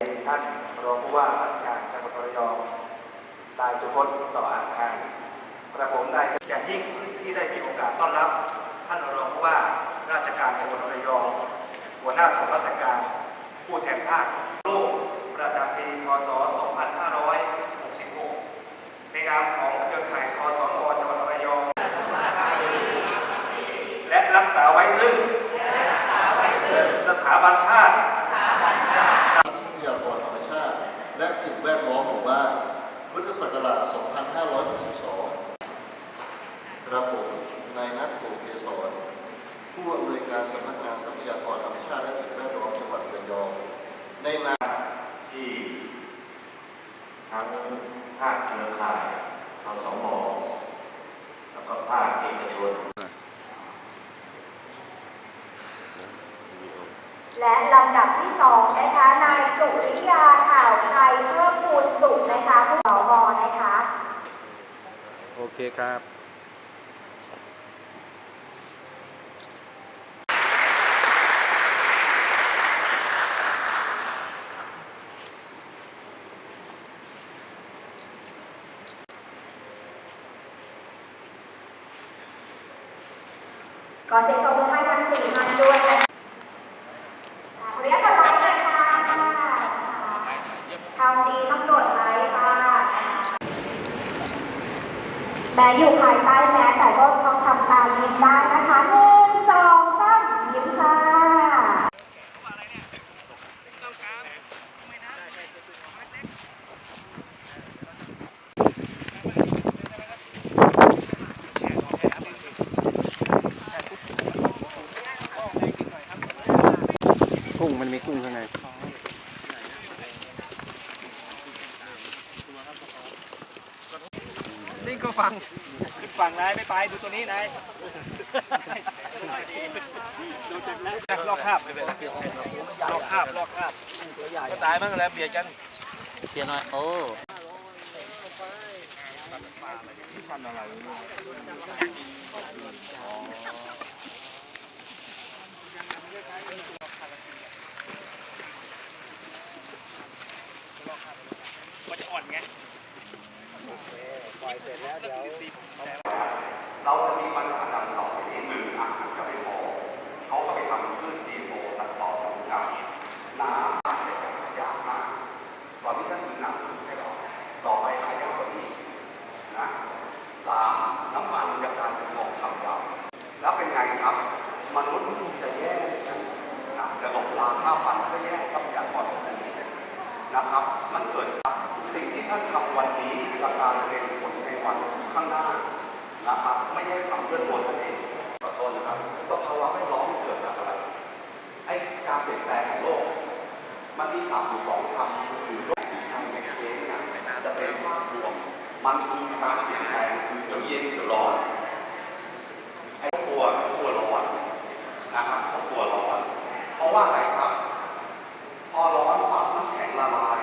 ท่านรองผู้ว่าราชการจังหวัดระยองนายสุพจน์ต่ออาคารกระผมได้อย่างยิ่งที่ได้มีโอกาสต้อนรับ ท่านรองผู้ว่าราชการจังหวัดระยองหัวหน้าส่วนราชการ ผู้แทนภาคโลกประจำปีพศ 2566 ในนามของเครือข่ายคอสอจังหวัดระยองและรักษาไว้ซึ่งสถาบันชาติ ผู้อำนวยการสำนักงานทรัพยากรธรรมชาติและสิ่งแวดล้อมจังหวัดระยองในนามที่ทั้งภาคเครือข่ายทสมแล้วก็ภาคเอกชน และลำดับที่สองนะคะนายสุริยาข่าวไทยเพิ่มพูนสุขนะคะผู้สวนะคะ โอเคครับ ก็เซ็นตบมือให้ทั้งสี่ท่านด้วยนะคะขออนุญาตกดไลค์หน่อยค่ะทำดีต้องกดไลค์ค่ะแม้อยู่ภายใต้แมสแต่ก็ต้องทำตามยิ้มได้นะคะหนึ่งสองสามยิ้มค่ะ กุ้ งมันมีกุ้งข้างในลิงก็ฟังฟังนายไม่ไปดูตัวนี้นายดูเต็มแล้วลอกคาบเลยลอกคาบลอกคาบก็ตายมั้งแล้วเบียดกันเทียนหน่อยโอ้มันจะอ่ อนไงเราจะมีปัญหาดังต่อไปนี้หนึ่งอาหารก็ไม่พอเขาก็ไปทำพืช GMO ตัดต่อกับน้ำน้ำเป็นการยากมากตอนนี้ท่านถือหนักให้เราต่อไปหายากกว่านี้นะสามน้ำ ท่านทำวันนี้กับการเป็นผลในวันข้างหน้านะครับไม่ใช่ทำเพื่อตัวท่านเองขอต้นนะครับสภาวะไม่ร้องเกิดจากอะไรไอ้การเปลี่ยนแปลงของโลก มันมีสามหรือสองคำคือโลกทำในเคสเนี่ยจะเป็นภาพรวมมันคือการเปลี่ยนแปลงคือเดี๋ยเย็นหรือร้อนไอ้ตัวตัวร้อนนะครับตัวร้อนเพราะว่าอะไร